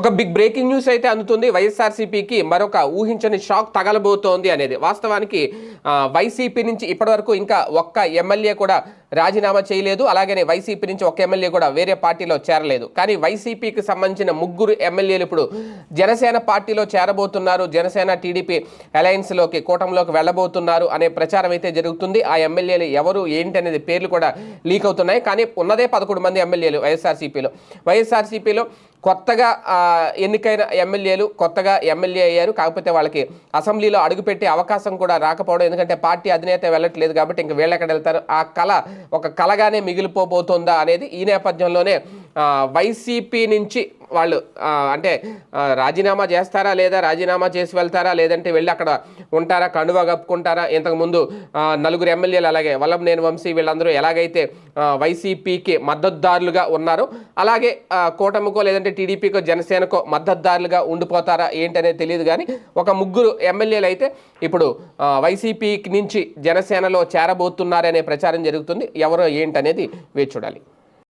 ఒక big breaking news అయితే అందుతుంది. వైఎస్ఆర్సీపీకి మరొక ఊహించని షాక్ తగలబోతోంది అనేది. వాస్తవానికి వైసీపీ నుంచి ఇప్పటివరకు ఇంకా ఒక్క ఎమ్మెల్యే కూడా రాజీనామా చేయలేదు. అలాగనే వైసీపీ నుంచి ఒక్క ఎమ్మెల్యే కూడా వేరే పార్టీలో చేరలేదు. కానీ వైసీపీకి సంబంధించిన ముగ్గురు ఎమ్మెల్యేలు ఇప్పుడు జనసేన పార్టీలో చేరబోతున్నారు. జనసేన టీడీపీ అలయన్స్లోకి కూటమిలోకి వెళ్ళబోతున్నారు అనే ప్రచారం అయితే జరుగుతుంది. ఆ ఎమ్మెల్యేలు ఎవరు ఏంటి అనేది పేర్లు కూడా లీక్ అవుతున్నాయి. కానీ ఉన్నదే పదకొండు మంది ఎమ్మెల్యేలు వైఎస్ఆర్సీపీలో. వైఎస్ఆర్సీపీలో కొత్తగా ఎన్నికైన ఎమ్మెల్యేలు కొత్తగా ఎమ్మెల్యే అయ్యారు. కాకపోతే వాళ్ళకి అసెంబ్లీలో అడుగుపెట్టే అవకాశం కూడా రాకపోవడం ఎందుకంటే పార్టీ అధినేత వెళ్ళట్లేదు కాబట్టి ఇంక వీళ్ళు ఎక్కడ వెళ్తారు? ఆ కళ ఒక కళగానే మిగిలిపోబోతుందా అనేది ఈ నేపథ్యంలోనే వైసీపీ నుంచి వాళ్ళు అంటే రాజీనామా చేస్తారా లేదా రాజీనామా చేసి వెళ్తారా లేదంటే వెళ్ళి అక్కడ ఉంటారా కండువా కప్పుకుంటారా? ఇంతకుముందు నలుగురు ఎమ్మెల్యేలు అలాగే వల్లభనేని వంశీ వీళ్ళందరూ ఎలాగైతే వైసీపీకి మద్దతుదారులుగా ఉన్నారో అలాగే కూటమికో లేదంటే టీడీపీకో జనసేనకో మద్దతుదారులుగా ఉండిపోతారా ఏంటనేది తెలియదు కానీ ఒక ముగ్గురు ఎమ్మెల్యేలు అయితే ఇప్పుడు వైసీపీ నుంచి జనసేనలో చేరబోతున్నారనే ప్రచారం జరుగుతుంది. ఎవరో ఏంటనేది వేచి చూడాలి.